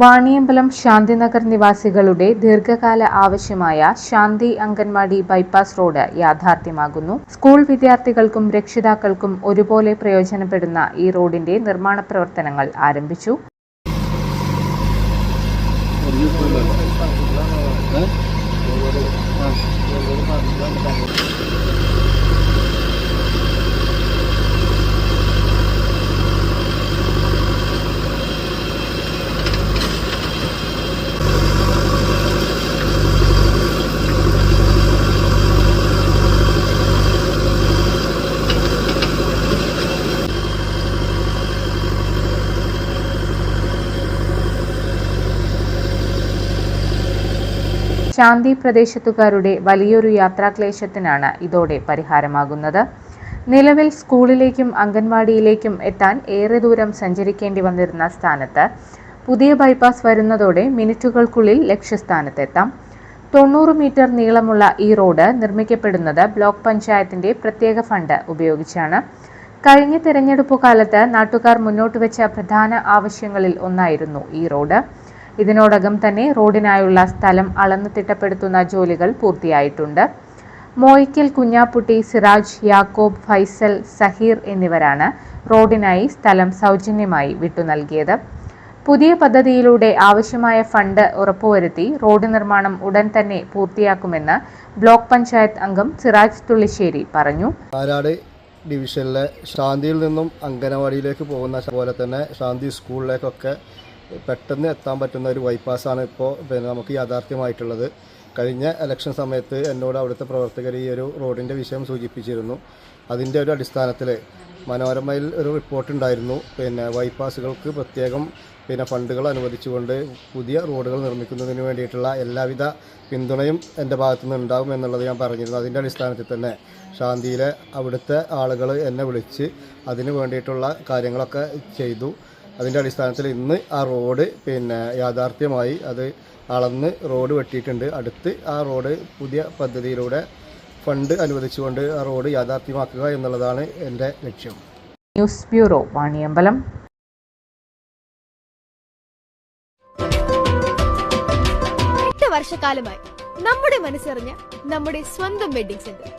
വാണിയമ്പലം ശാന്തിനഗർ നിവാസികളുടെ ദീർഘകാല ആവശ്യമായ ശാന്തി അംഗൻവാടി ബൈപ്പാസ് റോഡ് യാഥാർത്ഥ്യമാകുന്നു. സ്കൂൾ വിദ്യാർത്ഥികൾക്കും രക്ഷിതാക്കൾക്കും ഒരുപോലെ പ്രയോജനപ്പെടുന്ന ഈ റോഡിന്റെ നിർമ്മാണ പ്രവർത്തനങ്ങൾ ആരംഭിച്ചു. ശാന്തി പ്രദേശത്തുകാരുടെ വലിയൊരു യാത്രാക്ലേശത്തിനാണ് ഇതോടെ പരിഹാരമാകുന്നത്. നിലവിൽ സ്കൂളിലേക്കും അംഗൻവാടിയിലേക്കും എത്താൻ ഏറെ ദൂരം സഞ്ചരിക്കേണ്ടി വന്നിരുന്ന സ്ഥാനത്ത് പുതിയ ബൈപ്പാസ് വരുന്നതോടെ മിനിറ്റുകൾക്കുള്ളിൽ ലക്ഷ്യസ്ഥാനത്തെത്താം. തൊണ്ണൂറ് മീറ്റർ നീളമുള്ള ഈ റോഡ് നിർമ്മിക്കപ്പെടുന്നത് ബ്ലോക്ക് പഞ്ചായത്തിന്റെ പ്രത്യേക ഫണ്ട് ഉപയോഗിച്ചാണ്. കഴിഞ്ഞ തെരഞ്ഞെടുപ്പ് കാലത്ത് നാട്ടുകാർ മുന്നോട്ട് വെച്ച പ്രധാന ആവശ്യങ്ങളിൽ ഒന്നായിരുന്നു ഈ റോഡ്. ഇതിനോടകം തന്നെ റോഡിനായുള്ള സ്ഥലം അളന്നു തിട്ടപ്പെടുത്തുന്ന ജോലികൾ പൂർത്തിയായിട്ടുണ്ട്. മോയിക്കൽ കുഞ്ഞാപ്പുട്ടി സിറാജ് യാക്കോബ് ഫൈസൽ സഹീർ എന്നിവരാണ് റോഡിനായി സ്ഥലം സൗജന്യമായി വിട്ടു നൽകിയത്. പുതിയ പദ്ധതിയിലൂടെ ആവശ്യമായ ഫണ്ട് ഉറപ്പുവരുത്തി റോഡ് നിർമ്മാണം ഉടൻ തന്നെ പൂർത്തിയാക്കുമെന്ന് ബ്ലോക്ക് പഞ്ചായത്ത് അംഗം സിറാജ് തുള്ളിശ്ശേരി പറഞ്ഞു. ഡിവിഷനിലെ ശാന്തിയിൽ നിന്നും അംഗനവാടിയിലേക്ക് പോകുന്ന പോലെ തന്നെ ശാന്തി സ്കൂളിലേക്കൊക്കെ പെട്ടെന്ന് എത്താൻ പറ്റുന്ന ഒരു ബൈപ്പാസാണ് ഇപ്പോൾ പിന്നെ നമുക്ക് യാഥാർത്ഥ്യമായിട്ടുള്ളത്. കഴിഞ്ഞ ഇലക്ഷൻ സമയത്ത് എന്നോട് അവിടുത്തെ പ്രവർത്തകർ ഈ ഒരു റോഡിന്റെ വിഷയം സൂചിപ്പിച്ചിരുന്നു. അതിന്റെ ഒരു അടിസ്ഥാനത്തിൽ മനോരമയിൽ ഒരു റിപ്പോർട്ട് ഉണ്ടായിരുന്നു. പിന്നെ ബൈപ്പാസുകൾക്ക് പ്രത്യേകം പിന്നെ ഫണ്ടുകൾ അനുവദിച്ചുകൊണ്ട് പുതിയ റോഡുകൾ നിർമ്മിക്കുന്നതിന് വേണ്ടിയിട്ടുള്ള എല്ലാവിധ പിന്തുണയും എന്റെ ഭാഗത്തു നിന്ന് ഉണ്ടാകും എന്നുള്ളത് ഞാൻ പറഞ്ഞിരുന്നു. അതിന്റെ അടിസ്ഥാനത്തിൽ തന്നെ ശാന്തിയിലെ അവിടുത്തെ ആളുകൾ എന്നെ വിളിച്ച് അതിന് വേണ്ടിയിട്ടുള്ള കാര്യങ്ങളൊക്കെ ചെയ്തു. അതിന്റെ അടിസ്ഥാനത്തിൽ ഇന്ന് ആ റോഡ് പിന്നെ യാഥാർത്ഥ്യമായി അത് അളന്ന് റോഡ് വെട്ടിയിട്ടുണ്ട്. അടുത്ത് ആ റോഡ് പുതിയ പദ്ധതിയിലൂടെ ഫണ്ട് അനുവദിച്ചുകൊണ്ട് ആ റോഡ് യാഥാർത്ഥ്യമാക്കുക എന്നുള്ളതാണ് എന്റെ ലക്ഷ്യം. News bureau Vaniyambalam. എട്ട് വർഷക്കാലമായി നമ്മുടെ മനസ്സറിഞ്ഞ നമ്മുടെ സ്വന്തം wedding centre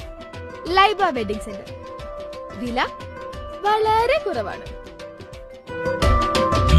Laiba wedding centre വില വളരെ കുറവാണ്.